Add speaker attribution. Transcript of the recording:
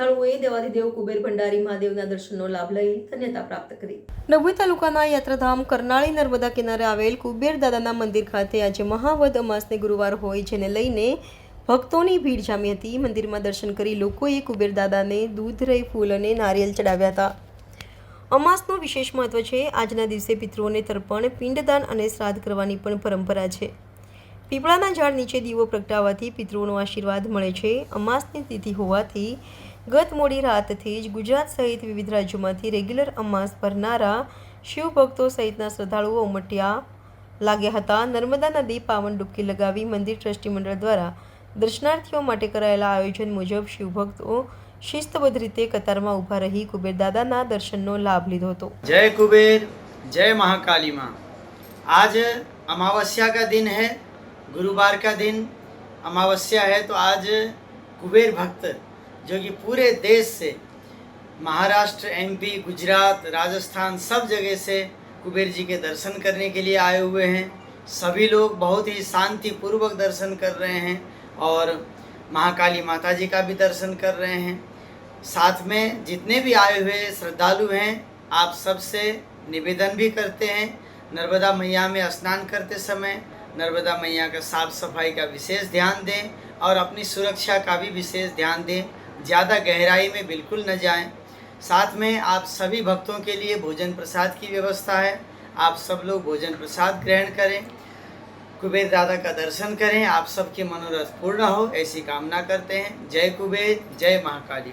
Speaker 1: દેવાધિદેવ કુબેર ભંડારી મહાદેવના દર્શનનો લાભ લઈ ધન્યતા પ્રાપ્ત કરી. ડભોઈ તાલુકાના યાત્રાધામ કરનાળી નર્મદા કિનારે આવેલ કુબેર દાદાના મંદિર ખાતે આજે મહાવદ અમાસને ગુરુવાર હોય જેને લઈને ભક્તોની ભીડ જામી હતી. મંદિરમાં દર્શન કરી લોકોએ કુબેર દાદાને દૂધ રહી ફૂલ અને નારિયેલ ચડાવ્યા હતા. અમાસનું વિશેષ મહત્વ છે, આજના દિવસે પિતૃઓને તર્પણ, પિંડદાન અને શ્રાદ્ધ કરવાની પણ પરંપરા છે. પીપળાના ઝાડ નીચે દીવો પ્રગટાવવાથી પિતૃઓનો આશીર્વાદ મળે છે. અમાસની તિથિ હોવાથી ગત મોડી રાતથી જ ગુજરાત સહિત વિવિધ રાજ્યોમાંથી રેગ્યુલર અમાસ ભરનારા શિવભક્તો સહિતના શ્રદ્ધાળુઓ ઉમટ્યા લાગ્યા હતા નર્મદા નદી પાવન ડૂબકી લગાવી મંદિર ટ્રસ્ટી મંડળ દ્વારા દર્શનાર્થીઓ માટે કરાયેલા આયોજન મુજબ શિવભક્તો શિસ્તબદ્ધ રીતે કતારમાં ઊભા રહી કુબેર દાદાના દર્શનનો લાભ લીધો હતો
Speaker 2: जय कुबेर जय महाकाली माँ आज अमावस्या का दिन है गुरुवार का दिन अमावस्या है तो आज कुबेर भक्त जो कि पूरे देश से, महाराष्ट्र, एमपी, गुजरात, राजस्थान, सब जगह से कुबेर जी के दर्शन करने के लिए आए हुए हैं। सभी लोग बहुत ही शांति पूर्वक दर्शन कर रहे हैं और महाकाली माता जी का भी दर्शन कर रहे हैं। साथ में जितने भी आए हुए श्रद्धालु हैं, आप सबसे निवेदन भी करते हैं, नर्मदा मैया में स्नान करते समय नर्मदा मैया का साफ़ सफ़ाई का विशेष ध्यान दें और अपनी सुरक्षा का भी विशेष ध्यान दें। ज़्यादा गहराई में बिल्कुल न जाएँ। साथ में आप सभी भक्तों के लिए भोजन प्रसाद की व्यवस्था है। आप सब लोग भोजन प्रसाद ग्रहण करें, कुबेर दादा का दर्शन करें, आप सबके मनोरथ पूर्ण हो, ऐसी कामना करते हैं। जय कुबेर, जय महाकाली।